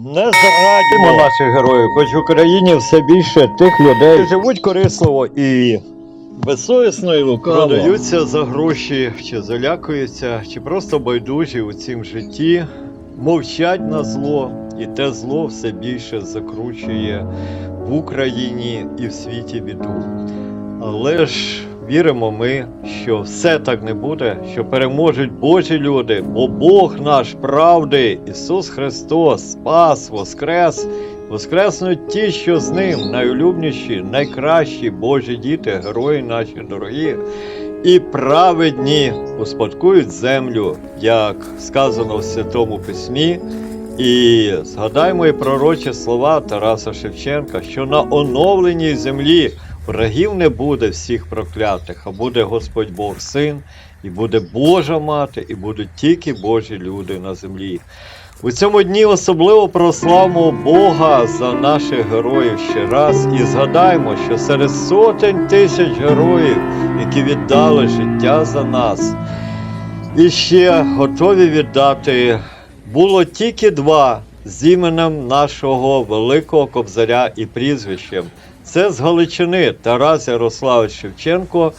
Не зрадімо наших героїв, хоч в Україні все більше тих людей живуть корисливо і безсовісно і лукаво. Продаються за гроші, чи залякуються, чи просто байдужі у цім житті, мовчать на зло, і те зло все більше закручує в Україні і в світі біду. Але ж віримо ми, що все так не буде, що переможуть Божі люди, бо Бог наш правди, Ісус Христос, Спас, Воскрес, Воскреснуть ті, що з ним, найулюбніші, найкращі Божі діти, герої наші дорогі, і праведні успадкують землю, як сказано в Святому Письмі. І згадаймо і пророчі слова Тараса Шевченка, що на оновленій землі врагів не буде всіх проклятих, а буде Господь Бог Син, і буде Божа мати, і будуть тільки Божі люди на землі. У цьому дні особливо прославимо Бога за наших героїв ще раз і згадаймо, що серед сотень тисяч героїв, які віддали життя за нас, і ще готові віддати, було тільки два з іменем нашого великого кобзаря і прізвищем. Це з Галичини Тарас Ярославович Шевченко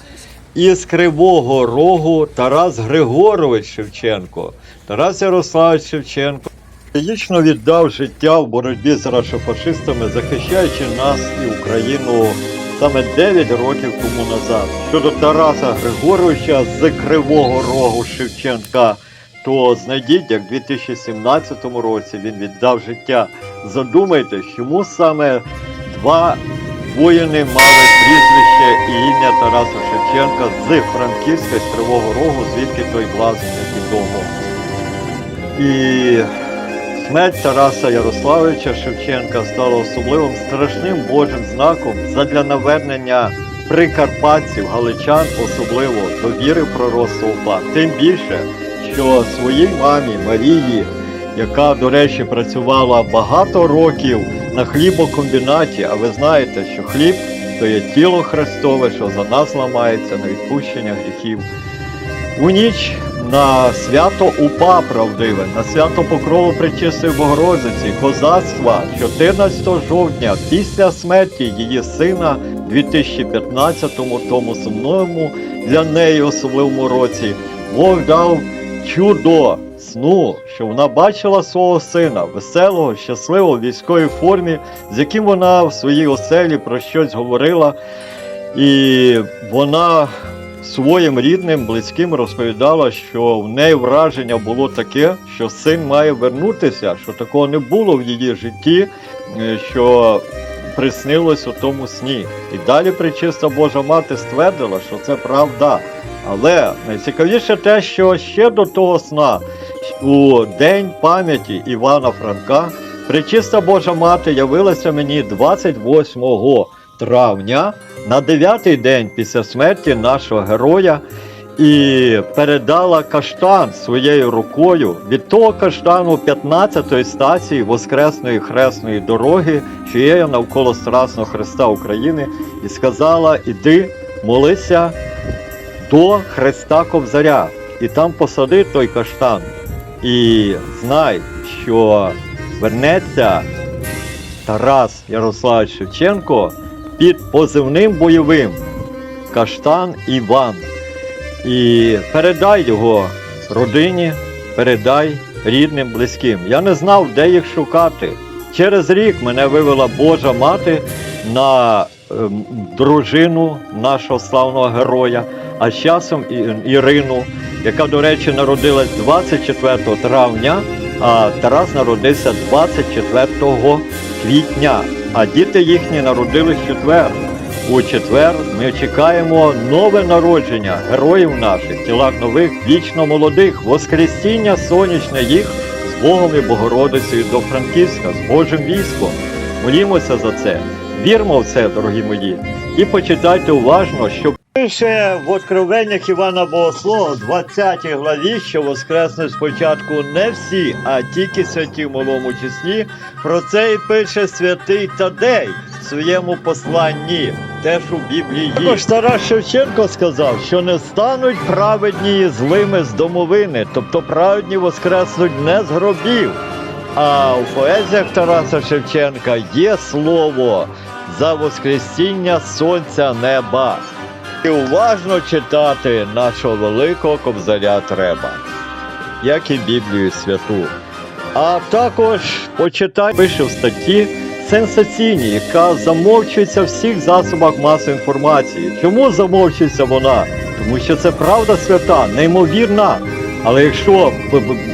і з Кривого Рогу Тарас Григорович Шевченко. Тарас Ярославович Шевченко трагічно віддав життя в боротьбі з рашофашистами, захищаючи нас і Україну саме 9 років тому назад. Щодо Тараса Григоровича з Кривого Рогу Шевченка, то знайдіть, як в 2017 році він віддав життя. Задумайтесь, чому саме два воїни мали прізвище і ім'я Тараса Шевченка з Франківська з Кривого Рогу, звідки той блазень невідомо. І смерть Тараса Ярославовича Шевченка стала особливим страшним Божим знаком задля навернення прикарпатців, галичан, особливо до віри в пророцтво Тим більше, що своїй мамі Марії, яка, до речі, працювала багато років на хлібокомбінаті, а ви знаєте, що хліб то є тіло Христове, що за нас ламається на відпущення гріхів. У ніч на свято УПА правдиве, на свято Покрову Пречистої Богородиці, козацтва 14 жовтня після смерті її сина в 2015-му, тому сумному для неї особливому році, Бог дав чудо сну, що вона бачила свого сина, веселого, щасливого в військовій формі, з яким вона в своїй оселі про щось говорила. І вона своїм рідним, близьким розповідала, що в неї враження було таке, що син має вернутися, що такого не було в її житті, е, що приснилось у тому сні. І далі причиста Божа мати ствердила, що це правда. Але найцікавіше те, що ще до того сна, у день пам'яті Івана Франка, причиста Божа мати явилася мені 28 травня на дев'ятий день після смерті нашого героя і передала каштан своєю рукою від того каштану 15-ї стації Воскресної Хресної дороги, що є навколо Страсного Христа України, і сказала: Іди, молися до Христа Кобзаря, і там посади той каштан. І знай, що вернеться Тарас Ярославович Шевченко під позивним бойовим Каштан Іван. І передай його родині, передай рідним, близьким. Я не знав, де їх шукати. Через рік мене вивела Божа мати на ем, дружину нашого славного героя, а з часом І- Ірину, яка, до речі, народилась 24 травня, а Тарас народився 24 квітня, а діти їхні народились четвер. У четвер ми чекаємо нове народження героїв наших, тілах нових, вічно молодих, воскресіння сонячне їх з Богом і Богородицею до Франківська, з Божим військом. Молімося за це, вірмо в це, дорогі мої, і почитайте уважно, що пише в Откровеннях Івана Богослова, 20 главі, що воскреснуть спочатку не всі, а тільки святі в малому числі. Про це і пише святий Тадей в своєму посланні, теж у Біблії. Також Тарас Шевченко сказав, що не стануть праведні злими з домовини, тобто праведні воскреснуть не з гробів, А у поезіях Тараса Шевченка є слово за воскресіння сонця неба. І уважно читати нашого великого кобзаря треба, як і Біблію святу. А також почитай, пише в статті сенсаційні, яка замовчується в всіх засобах масової інформації. Чому замовчується вона? Тому що це правда свята, неймовірна. Але якщо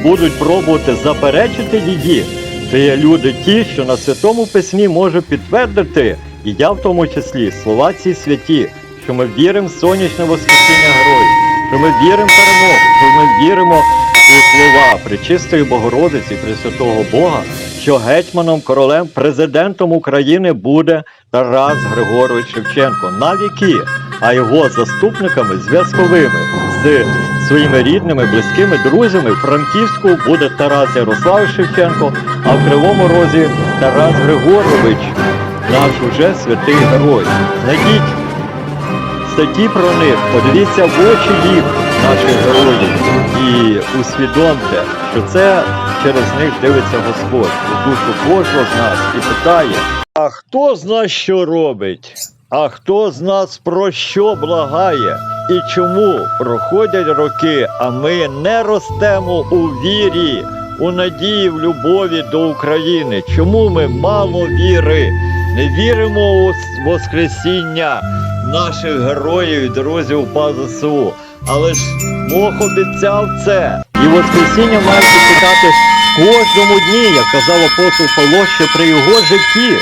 будуть пробувати заперечити її, то є люди ті, що на святому письмі може підтвердити, і я в тому числі, слова ці святі, що ми віримо в сонячне воскресіння героїв, що ми віримо в перемогу, що ми віримо у слова Пречистої Богородиці, Пресвятого Бога, що гетьманом, королем, президентом України буде Тарас Григорович Шевченко на віки, а його заступниками зв'язковими з своїми рідними, близькими друзями в Франківську буде Тарас Ярославович Шевченко, а в Кривому Розі Тарас Григорович, наш уже святий герой. Знайдіть статті про них, подивіться в очі їх, наших героїв, і усвідомте, що це через них дивиться Господь у душу кожного з нас і питає: а хто з нас що робить? А хто з нас про що благає? І чому проходять роки, а ми не ростемо у вірі, у надії, в любові до України? Чому ми мало віри? Не віримо у Воскресіння наших героїв і друзів УПА ЗСУ. Але ж Бог обіцяв це. І Воскресіння мають чекати в кожному дні, як казав апостол Павло, що при його житті.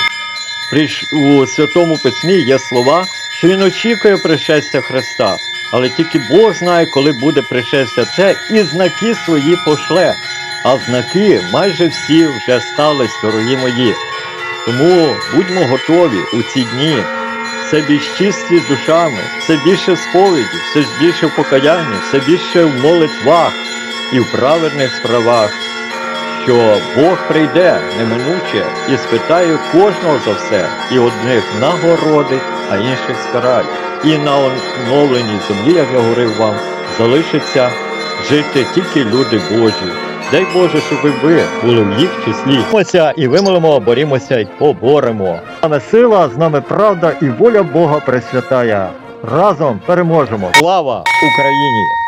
У Святому Письмі є слова, що він очікує пришестя Христа. Але тільки Бог знає, коли буде пришестя це, і знаки свої пошле. А знаки майже всі вже стались, дорогі мої. Тому будьмо готові у ці дні. Все більш чисті душами, все більше сповіді, все більше в покаянні, все більше в молитвах і в праведних справах що Бог прийде неминуче і спитає кожного за все, і одних нагородить, а інших скарає. І на оновленій землі, як я говорив вам, залишиться жити тільки люди Божі. Дай Боже, щоб ви були в їх числі. Мося і вимолимо, борімося і поборемо. Пане сила, з нами правда і воля Бога пресвятая. Разом переможемо. Слава Україні!